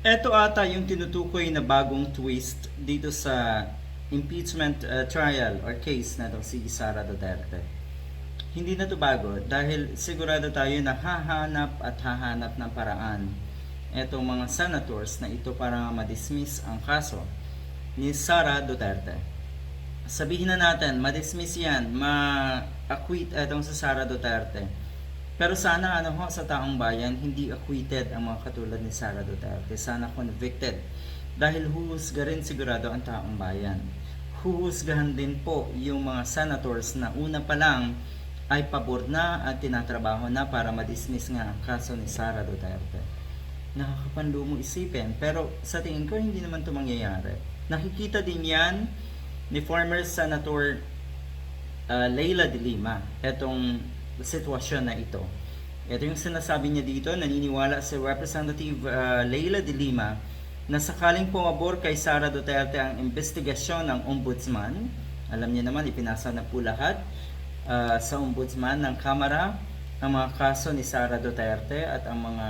Ito ata yung tinutukoy na bagong twist dito sa impeachment uh, trial or case na si Sara Duterte. Hindi na to bago dahil sigurado tayo na hahanap at hahanap ng paraan etong mga senators na ito para madismiss ang kaso ni Sara Duterte. Sabihin na natin, madismiss yan, ma-acquit etong sa Sara Duterte. Pero sana ano ho sa taong bayan hindi acquitted ang mga katulad ni Sara Duterte. Sana convicted. Dahil huhusga rin sigurado ang taong bayan. Huhusgahan din po yung mga senators na una pa lang ay pabor na at tinatrabaho na para madismiss nga ang kaso ni Sara Duterte. Nakakapanlumo isipin pero sa tingin ko hindi naman ito mangyayari. Nakikita din yan ni former Senator uh, Leila de Lima etong sitwasyon na ito. Ito yung sinasabi niya dito, naniniwala si Representative uh, Leila de Lima na sakaling pumabor kay Sara Duterte ang investigasyon ng ombudsman, alam niya naman ipinasa na po lahat uh, sa ombudsman ng Kamara ang mga kaso ni Sara Duterte at ang mga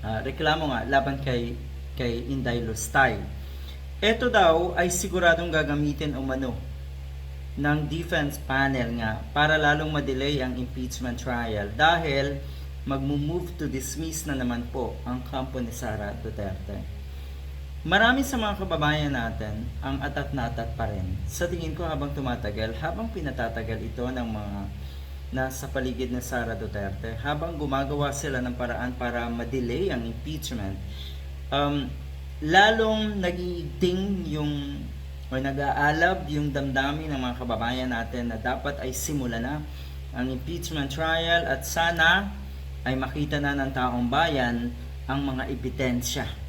uh, reklamo nga laban kay kay Inday Lustay. Ito daw ay siguradong gagamitin umano ng defense panel nga para lalong madelay ang impeachment trial dahil magmo-move to dismiss na naman po ang kampo ni Sara Duterte. Marami sa mga kababayan natin ang atat na atat pa rin. Sa tingin ko habang tumatagal, habang pinatatagal ito ng mga nasa paligid ni Sara Duterte, habang gumagawa sila ng paraan para madelay ang impeachment, um, lalong nagiging yung o nag-aalab yung damdamin ng mga kababayan natin na dapat ay simula na ang impeachment trial at sana ay makita na ng taong bayan ang mga ebidensya